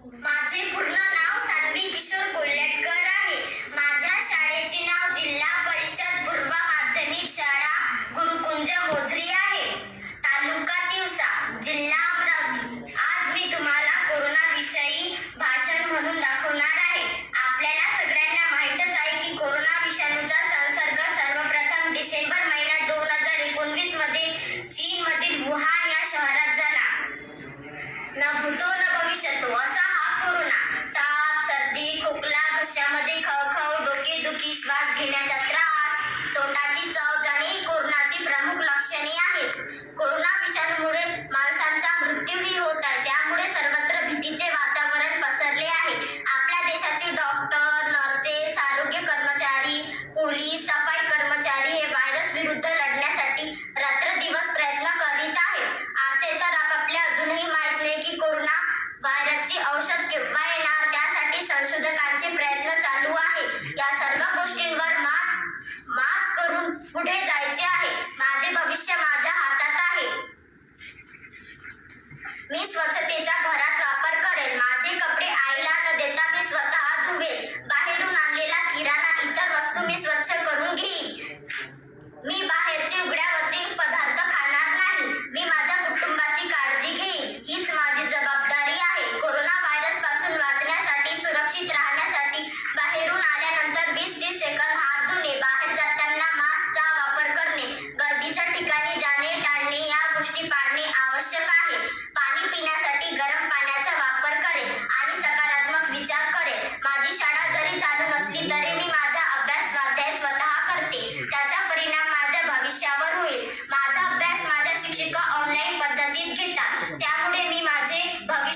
com श्वास घेण्यास भविष्य माझा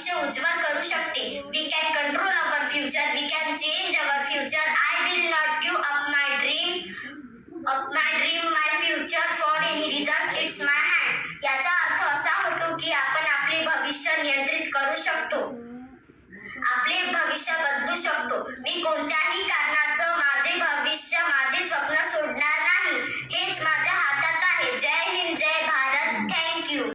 भविष्य उज्ज्वल करू शकते. We can control our future we can change our future I will not give up my dream up my dream my future for any reasons it's my hands याचा अर्थ असा होतो की आपण आपले भविष्य नियंत्रित करू शकतो. आपले भविष्य बदलू शकतो. मी कोणत्या